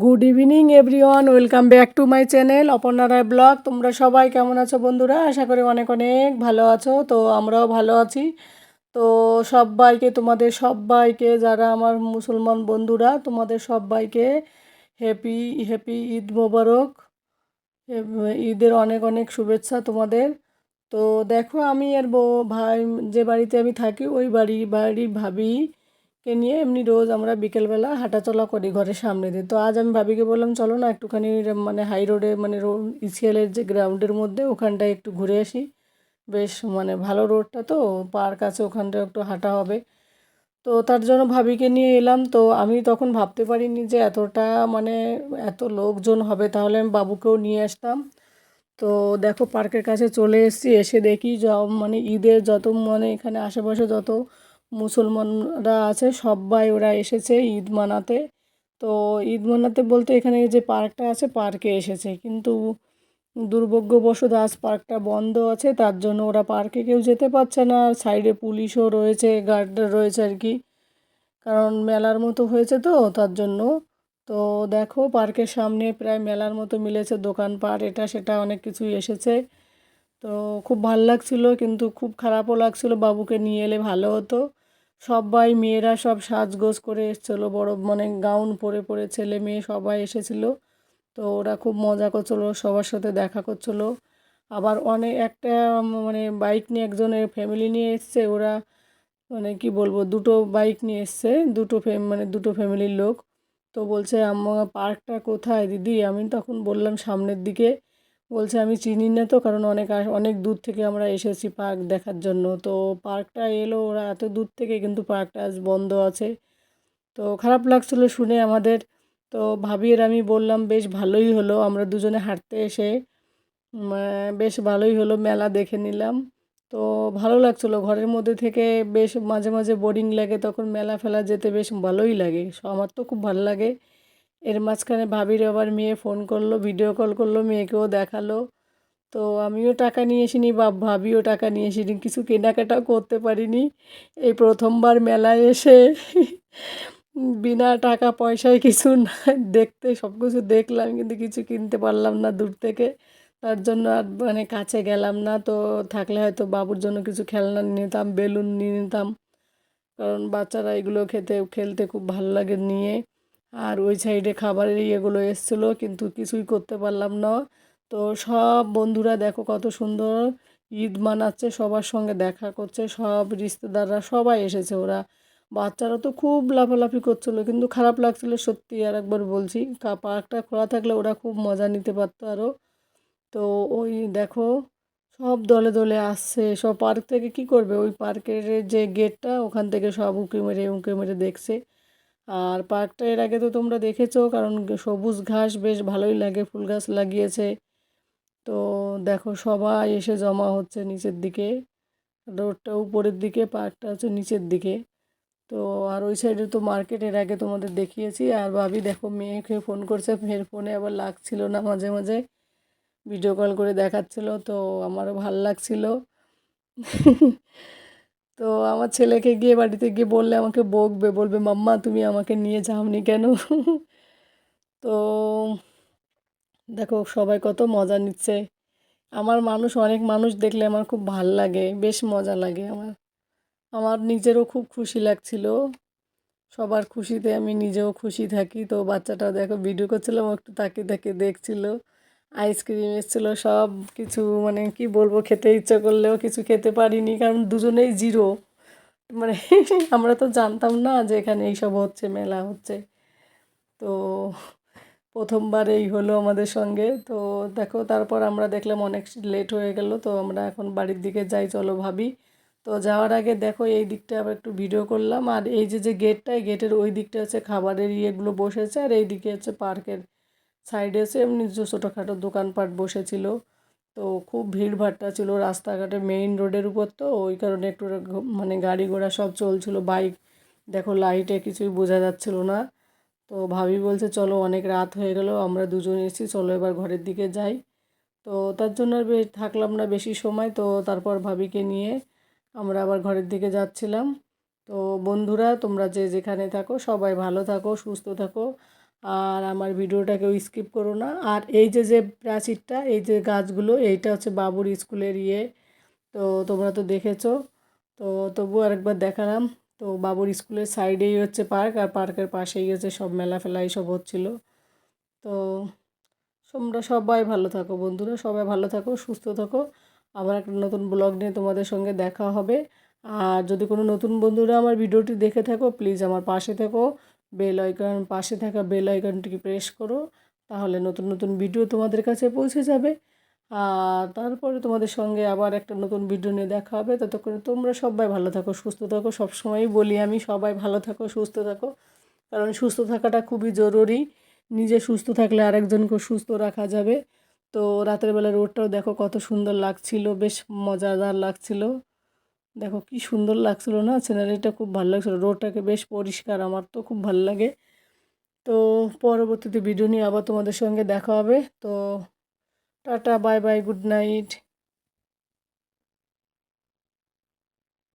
Good evening everyone welcome back to my channel Aparna Roy vlog তোমরা সবাই কেমন আছো বন্ধুরা? আশা করি অনেক অনেক ভালো আছো। তো আমরাও ভালো আছি। তো সবাইকে, তোমাদের সবাইকে, যারা আমার মুসলমান বন্ধুরা, তোমাদের সবাইকে হ্যাপি হ্যাপি ঈদ মোবারক। ঈদের অনেক অনেক শুভেচ্ছা তোমাদের। তো দেখো, আমি আর ভাই, যে বাড়িতে আমি থাকি, ওই বাড়ি বাড়ি ভাবি কে নিয়ে এমনি রোজ আমরা বিকেলবেলা হাঁটাচলা করি ঘরের সামনে দিয়ে। তো আজ আমি ভাবিকে বললাম, চলো না একটুখানি মানে হাই রোডে মানে ইসিএলের যে গ্রাউন্ডের মধ্যে ওখানটায় একটু ঘুরে আসি। বেশ মানে ভালো রোডটা তো পার্ক আছে ওখানটা একটু হাঁটা হবে। তো তার জন্য ভাবিকে নিয়ে এলাম। তো আমি তখন ভাবতে পারিনি যে এতটা মানে এত লোকজন হবে, তাহলে আমি বাবুকেও নিয়ে আসতাম। তো দেখো পার্কের কাছে চলে এসেছি, এসে দেখি য মানে ঈদের যত মানে এখানে আশেপাশে যত মুসলমানরা আছে, সবাই ওরা এসেছে ঈদ মানাতে। তো ঈদ মানাতে বলতে এখানে যে পার্কটা আছে, পার্কে এসেছে। কিন্তু দুর্ভাগ্যবশত আজ পার্কটা বন্ধ আছে, তার জন্য ওরা পার্কে কেউ যেতে পারছে না। আর সাইডে পুলিশও রয়েছে গার্ড রয়েছে আর কি। কারণ মেলার মতো হয়েছে তো, তার জন্য। তো দেখো, পার্কের সামনে প্রায় মেলার মতো মিলেছে, দোকানপাট, এটা সেটা অনেক কিছুই এসেছে। তো খুব ভালো লাগছিল, কিন্তু খুব খারাপও লাগছিল, বাবুকে নিয়ে এলে ভালো হতো। সবাই মেয়েরা সব সাজগোজ করে এসেছিল, বড় মানে গাউন পরে পরে ছেলে মেয়ে সবাই এসেছিল। তো ওরা খুব মজা করছিল, সবার সাথে দেখা করছিল। আবার অনেক একটা মানে বাইক নিয়ে একজনের ফ্যামিলি নিয়ে এসছে, ওরা মানে কি বলব, দুটো বাইক নিয়ে এসছে, দুটো ফ্যাম মানে দুটো ফ্যামিলির লোক। তো বলছে, আম্মা, পার্কটা কোথায়? দিদি? আমি তখন বললাম, সামনের দিকে। বলছে, আমি চিনি না তো, কারণ অনেক অনেক দূর থেকে আমরা এসেছি পার্ক দেখার জন্য। তো পার্কটা এলো, ওরা এত দূর থেকে কিন্তু পার্কটা আজ বন্ধ আছে। তো খারাপ লাগছিল শুনে আমাদের। তো ভাবি আর আমি বললাম, বেশ ভালোই হলো, আমরা দুজনে হাঁটতে এসে বেশ ভালোই হলো, মেলা দেখে নিলাম। তো ভালো লাগছিল, ঘরের মধ্যে থেকে বেশ মাঝে মাঝে বোরিং লাগে, তখন মেলা ফেলা যেতে বেশ ভালোই লাগে। আমার তো খুব ভালো লাগে। এর মাঝখানে ভাবির আবার মেয়ে ফোন করল ভিডিও কল করল, মেয়েকেও দেখাল। তো আমিও টাকা নিয়ে আসিনি বা ভাবিও টাকা নিয়ে আসিনি কিছু কেনাকাটাও করতে পারিনি। এই প্রথমবার মেলায় এসে বিনা টাকা পয়সায় কিছু না দেখতে সব কিছু দেখলাম, কিন্তু কিছু কিনতে পারলাম না দূর থেকে। তার জন্য আর মানে কাছে গেলাম না, তো থাকলে হয়তো বাবুর জন্য কিছু খেলনা নিয়ে নিতাম, বেলুন নিয়ে নিতাম। কারণ বাচ্চারা এগুলো খেতে, খেলতে খুব ভালো লাগে নিয়ে। আর ওই সাইডে খাবারের ইয়েগুলো এসছিলো, কিন্তু কিছুই করতে পারলাম না। তো সব বন্ধুরা দেখো কত সুন্দর ঈদ মানাচ্ছে, সবার সঙ্গে দেখা করছে, সব রিশতেদাররা সবাই এসেছে ওরা। বাচ্চারা তো খুব লাফালাফি করছিল, কিন্তু খারাপ লাগছিল সত্যি আর একবার বলছি পার্কটা খোলা থাকলে ওরা খুব মজা নিতে পারতো আরও তো ওই দেখো সব দলে দলে আসছে, সব পার্ক থেকে কি করবে? ওই পার্কের যে গেটটা, ওখান থেকে সব উঁকি মেরে উঁকি মেরে দেখছে। আর পার্কটা এর আগে তো তোমরা দেখেছ, কারণ সবুজ ঘাস বেশ ভালোই লাগে, ফুল গাছ লাগিয়েছে। তো দেখো সবাই এসে জমা হচ্ছে নিচের দিকে। রোডটা উপরের দিকে, পার্কটা হচ্ছে নিচের দিকে। তো আর ওই সাইডে তো মার্কেটের আগে তোমাদের দেখিয়েছি। আর ভাবি দেখো মেয়েকে ফোন করছে, ফের ফোনে আবার লাগছিল না, মাঝে মাঝে ভিডিও কল করে দেখাচ্ছিল, তো আমারও ভালো লাগছিল। আমার ছেলেকে গিয়ে বাড়িতে গিয়ে বললে আমাকে বকবে, বলবে, মাম্মা, তুমি আমাকে নিয়ে যাওনি কেন? তো দেখো, সবাই কত মজা নিচ্ছে। আমার মানুষ, অনেক মানুষ দেখলে আমার খুব ভালো লাগে, বেশ মজা লাগে আমার। আমার নিজেরও খুব খুশি লাগছিল। সবার খুশিতে আমি নিজেও খুশি থাকি। তো বাচ্চাটাও দেখো, ভিডিও করছিলাম, একটু তাকিয়ে তাকিয়ে দেখছিল। আইসক্রিম এসেছিল, সব কিছু মানে কি বলব, খেতে ইচ্ছা করলেও কিছু খেতে পারিনি, কারণ দুজনেই জিরো। মানে আমরা তো জানতাম না যে এখানে এইসব হচ্ছে, মেলা হচ্ছে। তো প্রথমবার এই হলো আমাদের সঙ্গে। তো দেখো, তারপর আমরা দেখলাম অনেক লেট হয়ে গেল, তো আমরা এখন বাড়ির দিকে যাই, চলো ভাবি। তো যাওয়ার আগে দেখো, এই দিকটা আবার একটু ভিডিও করলাম। আর এই যে যে গেটটা গেটের ওই দিকটা হচ্ছে খাবারের ইয়েগুলো বসেছে, আর এই দিকে হচ্ছে পার্কের সাইডে হচ্ছে এমনি ছোটোখাটো দোকানপাট বসেছিল। তো খুব ভিড়ভাট্টা ছিল রাস্তাঘাটে মেইন রোডের উপর তো, ওই কারণে একটু মানে গাড়ি ঘোড়া সব চলছিল বাইক দেখো লাইটে কিছুই বোঝা যাচ্ছিল না। তো ভাবি বলছে, চলো অনেক রাত হয়ে গেল, আমরা দুজন এসেছি, চলো এবার ঘরের দিকে যাই। তো তার জন্য আর থাকলাম না বেশি সময়, তো তারপর ভাবিকে নিয়ে আমরা আবার ঘরের দিকে যাচ্ছিলাম। তো বন্ধুরা, তোমরা যে যেখানে থাকো, সবাই ভালো থাকো, সুস্থ থাকো। আর আমার ভিডিওটাকেও স্কিপ করো না। আর এই যে যে প্রাচীরটা, এই যে গাছগুলো, এইটা হচ্ছে বাবুর স্কুলের ইয়ে। তো তোমরা তো দেখেছ। তো তবু আরেকবার দেখালাম। তো বাবুর স্কুলের সাইডেই হচ্ছে পার্ক, আর পার্কের পাশেই হচ্ছে সব মেলা ফেলা এইসব হচ্ছিল। তো তোমরা সবাই ভালো থাকো বন্ধুরা, সবাই ভালো থাকো, সুস্থ থাকো। আবার একটা নতুন ব্লগ নিয়ে তোমাদের সঙ্গে দেখা হবে। আর যদি কোনো নতুন বন্ধুরা আমার ভিডিওটি দেখে থাকো প্লিজ আমার পাশে থেকো। বেল আইকন পাশে থাকা বেল আইকনটিকে প্রেস করো, তাহলে নতুন নতুন ভিডিও তোমাদের কাছে পৌঁছে যাবে। আর তারপরে তোমাদের সঙ্গে আবার একটা নতুন ভিডিও নিয়ে দেখা হবে। ততক্ষণে তোমরা সবাই ভালো থাকো, সুস্থ থাকো। সবসময়ই বলি আমি, সবাই ভালো থাকো, সুস্থ থাকো। কারণ সুস্থ থাকাটা খুবই জরুরি। নিজে সুস্থ থাকলে আরেকজনকে সুস্থ রাখা যাবে। তো রাতের বেলা রোডটাও দেখো কত সুন্দর লাগছিল, বেশ মজাদার লাগছিল। দেখো কি সুন্দর লাগছিল না? সিনারিটা খুব ভালো লাগছিল। রোডটাকে বেশ পরিষ্কার, আমার তো খুব ভালো লাগে। তো পরবর্তীতে ভিডিও নিয়ে আবার তোমাদের সঙ্গে দেখা হবে। তো tata bye bye good night